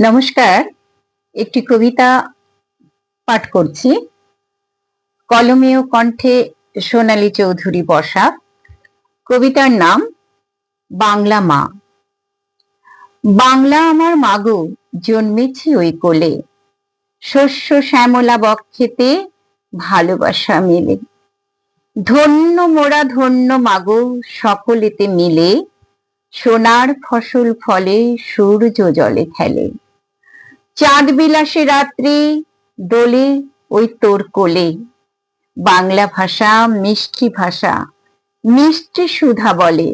নমস্কার, একটি কবিতা পাঠ করছি। কলমেয় কণ্ঠে সোনালী চৌধুরী বসা। কবিতার নাম, বাংলা মা। বাংলা আমার মাগো, জন্মেছি ওই কোলে। শস্য শ্যামলা বক্ষেতে ভালোবাসা মেলে। ধন্য মোরা ধন্য মাগো, সকলেতে মিলে। সোনার ফসল ফলে সূর্য জলে খেলে চাঁদ বিলাসে রাত্রি, দোলে ওই তোর কোলে। বাংলা ভাষা মিষ্টি ভাষা, মিষ্টি সুধা বলে।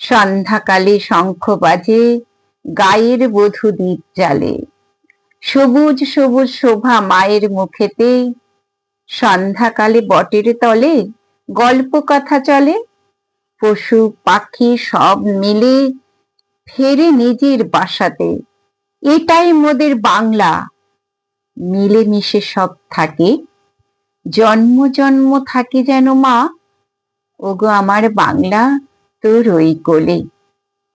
সন্ধ্যাকালে শঙ্খ বাজে, গায়ের বধূ দ্বীপ জালে সবুজ সবুজ শোভা মায়ের মুখেতে, সন্ধ্যাকালে বটের তলে গল্প কথা চলে। পশু পাখি সব মিলে, ফেরে নিজের বাসাতে। এটাই মোদের বাংলা। মিলেমিশে সব থাকে, জন্ম জন্ম থাকে যেন মা। ওগো আমার বাংলা, তোর ওই কোলে।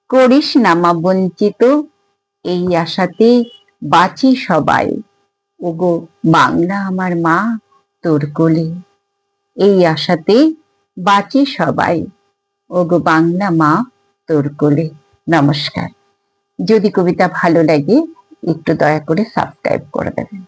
করিস না মা বঞ্চিত, এই আশাতে বাঁচি সবাই। ওগো বাংলা আমার মা, তোর কোলে। এই আশাতে বাঁচি সবাই। ওগো বাংলা মা, তোর কোলে। নমস্কার। যদি কবিতা ভালো লাগে একটু দয়া করে সাবস্ক্রাইব করে দেবেন।